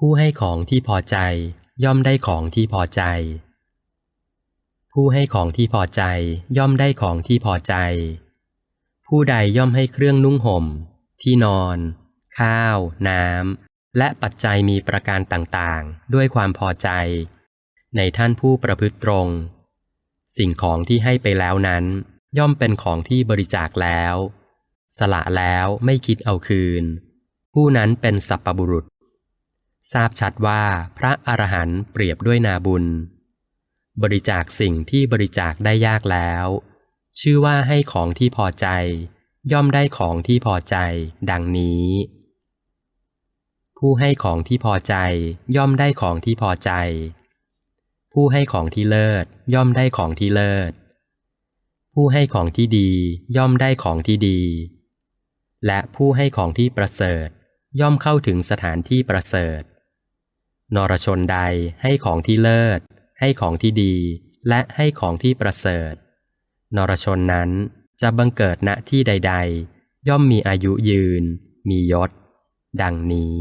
ผู้ให้ของที่พอใจ ย่อมได้ของที่พอใจ ผู้ให้ของที่พอใจ ย่อมได้ของที่พอใจ ผู้ใดย่อมให้เครื่องนุ่งห่ม ที่นอน ข้าว น้ำ และปัจจัยมีประการต่างๆ ด้วยความพอใจ ในท่านผู้ประพฤติตรง สิ่งของที่ให้ไปแล้วนั้น ย่อมเป็นของที่บริจาคแล้ว สละแล้วไม่คิดเอาคืน ผู้นั้นเป็นสัพปบุรุษ ราบชัดว่าพระอรหันต์เปรียบด้วยนาบุญ บริจาคสิ่งที่บริจาคได้ยากแล้ว ชื่อว่าให้ของที่พอใจ ย่อมได้ของที่พอใจ ดังนี้ ผู้ให้ของที่พอใจย่อมได้ของที่พอใจ ผู้ให้ของที่เลิศย่อมได้ของที่เลิศ ผู้ให้ของที่ดีย่อมได้ของที่ดี และผู้ให้ของที่ประเสริฐย่อมเข้าถึงสถานที่ประเสริฐ นรชนใดให้ของที่เลิศ ให้ของที่ดี และให้ของที่ประเสริฐ นรชนนั้นจะบังเกิดณที่ใด ๆ ย่อมมีอายุยืน มียศ ดังนี้